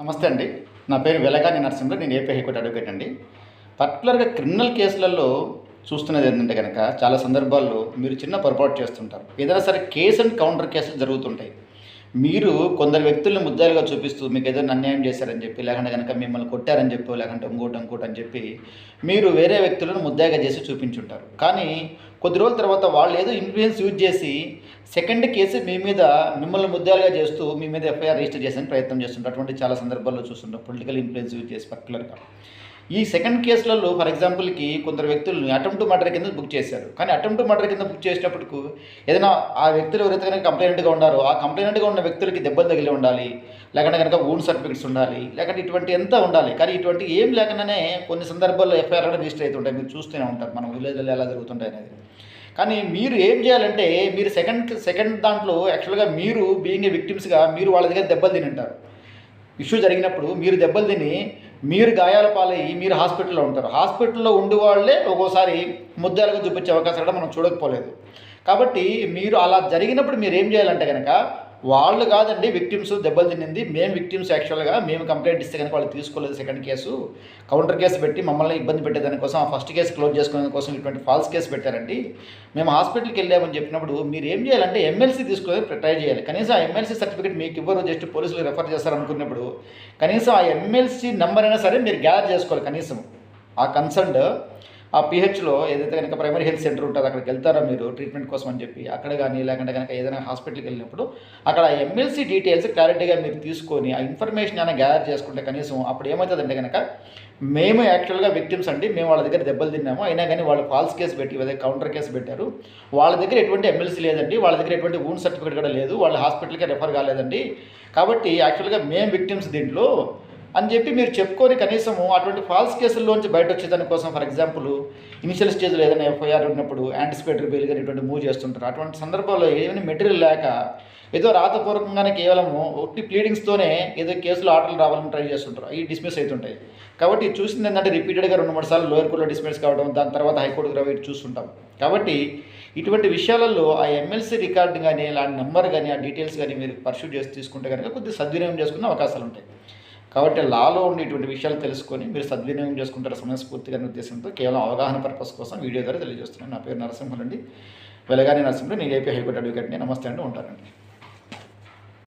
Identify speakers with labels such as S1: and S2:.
S1: నమస్తే అండి. నా పేరు వెలగాని నరసింహ నేను ఏపీ హైకోర్టు అడ్వకేట్ అండి. పర్టికులర్గా క్రిమినల్ కేసులలో చూస్తున్నది ఏంటంటే కనుక చాలా సందర్భాల్లో మీరు చిన్న పొరపాటు చేస్తుంటారు. ఏదైనా సరే కేసు అండ్ కౌంటర్ కేసులు జరుగుతుంటాయి. మీరు కొందరు వ్యక్తుల్ని ముద్దాలుగా చూపిస్తూ మీకు ఏదైనా అన్యాయం చేశారని చెప్పి లేకుంటే కనుక మిమ్మల్ని కొట్టారని చెప్పి లేకుంటే ఇంకోటి ఇంకోటి అని చెప్పి మీరు వేరే వ్యక్తులను ముద్దాగా చేసి చూపించుంటారు. కానీ కొద్ది రోజుల తర్వాత వాళ్ళు ఏదో ఇన్ఫ్లుయెన్స్ యూజ్ చేసి సెకండ్ కేసు మీ మీద మిమ్మల్ని ముద్దాలుగా చేస్తూ మీ మీద ఎఫ్ఐఆర్ రిజిస్టర్ చేసే ప్రయత్నం చేస్తుంటారు. అటువంటి చాలా సందర్భాల్లో చూస్తుంటాం. పొలిటికల్ ఇన్ఫ్లుయెన్స్ యూజ్ చేసి పర్టికులర్గా ఈ సెకండ్ కేసులలో ఫర్ ఎగ్జాంపుల్కి కొందరు వ్యక్తులను అటెంప్ట్ మర్డర్ కింద బుక్ చేశారు. కానీ అటెంప్ట్ మర్డర్ కింద బుక్ చేసినప్పుడు ఏదైనా ఆ వ్యక్తులు ఎవరైతే కనుక కంప్లైంట్గా ఉన్నారో ఆ కంప్లైంట్గా ఉన్న వ్యక్తులకి దెబ్బలు తగిలి ఉండాలి. లేకుంటే కనుక ఓన్ సర్టిఫికెట్స్ ఉండాలి. లేకుంటే ఇటువంటి ఎంత ఉండాలి. కానీ ఇటువంటి ఏం లేకుండానే కొన్ని సందర్భాల్లో ఎఫ్ఐఆర్ రిజిస్టర్ అవుతుంటాయి. మీరు చూస్తూనే ఉంటారు. మనం విలేజ్లో ఎలా జరుగుతుంటాయి అనేది. కానీ మీరు ఏం చేయాలంటే మీరు సెకండ్ సెకండ్ దాంట్లో యాక్చువల్గా మీరు బీయింగ్ ఏ విక్టిమ్స్గా మీరు వాళ్ళ దగ్గర దెబ్బలు తిని ఉంటారు. ఇష్యూ జరిగినప్పుడు మీరు దెబ్బలు తిని మీరు గాయాల పాలయ్యి మీరు హాస్పిటల్లో ఉంటారు. హాస్పిటల్లో ఉండి వాళ్ళే ఒక్కోసారి ముద్దాలుగా చూపించే అవకాశాలు కూడా మనం చూడకపోలేదు. కాబట్టి మీరు అలా జరిగినప్పుడు మీరు ఏం చేయాలంటే కనుక వాళ్ళు కాదండి విక్టిమ్స్ దెబ్బలు తినింది. మేము విక్టిమ్స్ యాక్చువల్గా మేము కంప్లైంట్ ఇస్తే కనుక వాళ్ళు తీసుకోలేదు సెకండ్ కేసు కౌంటర్ కేసు పెట్టి మమ్మల్ని ఇబ్బంది పెట్టేదానికోసం ఆ ఫస్ట్ కేసు క్లోజ్ చేసుకునే కోసం ఇటువంటి ఫాల్స్ కేసు పెట్టారండి. మేము హాస్పిటల్కి వెళ్ళామని చెప్పినప్పుడు మీరు ఏం చేయాలంటే ఎమ్మెల్సీ తీసుకొని ట్రై చేయాలి. కనీసం ఆ ఎమ్మెల్సీ సర్టిఫికేట్ మీకు ఇవ్వరు జస్ట్ పోలీసులు రెఫర్ చేస్తారు అనుకున్నప్పుడు కనీసం ఆ ఎమ్మెల్సీ నెంబర్ అయినా సరే మీరు గ్యాదర్ చేసుకోవాలి కనీసం. ఆ కన్సర్న్డ్ ఆ పిహెచ్లో ఏదైతే కనుక ప్రైమరీ హెల్త్ సెంటర్ ఉంటుందో అక్కడికి వెళ్తారా మీరు? ట్రీట్మెంట్ కోసం అని చెప్పి అక్కడ కానీ లేకుంటే కనుక ఏదైనా హాస్పిటల్కి వెళ్ళినప్పుడు అక్కడ ఎమ్మెల్సీ డీటెయిల్స్ క్లారిటీగా మీరు తీసుకొని ఆ ఇన్ఫర్మేషన్ అయినా గ్యాదర్ చేసుకుంటే కనీసం అప్పుడు ఏమవుతుందంటే కనుక మేము యాక్చువల్గా విక్టిమ్స్ అండి. మేము వాళ్ళ దగ్గర దెబ్బలు తిన్నాము. అయినా కానీ వాళ్ళు ఫాల్స్ కేసు పెట్టి అదే కౌంటర్ కేసు పెట్టారు. వాళ్ళ దగ్గర ఎటువంటి ఎమ్మెల్సీ లేదండి. వాళ్ళ దగ్గర ఎటువంటి ఊన్ సర్టిఫికేట్ కూడా లేదు. వాళ్ళ హాస్పిటల్కి రెఫర్ కాలేదండి. కాబట్టి యాక్చువల్గా మేము విక్టిమ్స్ దీంట్లో అని చెప్పి మీరు చెప్పుకొని కనీసము అటువంటి ఫాల్స్ కేసుల్లోంచి బయట వచ్చేదాని కోసం ఫర్ ఎగ్జాంపుల్ ఇనిషియల్ స్టేజ్లో ఏదైనా ఎఫ్ఐఆర్ ఉన్నప్పుడు యాంటిసిపేటరీ బెయిల్ కానీ ఇటువంటి మూవ్ చేస్తుంటారు. అటువంటి సందర్భాల్లో ఏమైనా మెటీరియల్ లేక ఏదో రాతపూర్వకంగానే కేవలము ఒట్టి ప్లీడింగ్స్తోనే ఏదో కేసులు ఆర్డర్లు రావాలని ట్రై చేస్తుంటారు. అవి డిస్మిస్ అవుతుంటాయి. కాబట్టి చూసింది ఏంటంటే రిపీటెడ్గా రెండు మూడు సార్లు లోయర్ కోర్టులో డిస్మిస్ కావడం దాని తర్వాత హైకోర్టుకు రావి చూస్తుంటాం. కాబట్టి ఇటువంటి విషయాలలో ఆ ఎమ్మెల్సీ రికార్డు కానీ అలాంటి నెంబర్ కానీ ఆ డీటెయిల్స్ కానీ మీరు పర్సూ చేసి తీసుకుంటే కనుక కొద్దిగా సద్వినియోగం చేసుకునే అవకాశాలు ఉంటాయి. కాబట్టి లాలో ఉండేటువంటి విషయాలు తెలుసుకొని మీరు సద్వినియోగం చేసుకుంటారు సమయస్ఫూర్తిగా అనే ఉద్దేశంతో కేవలం అవగాహన పర్పస్ కోసం వీడియో ద్వారా తెలియజేస్తున్నాను. నా పేరు నరసింహులండి. వెలగానే నరసింహులు నేను ఏపీ హైకోర్టు అడ్వకేట్ని. నమస్తే అండి ఉంటానండి.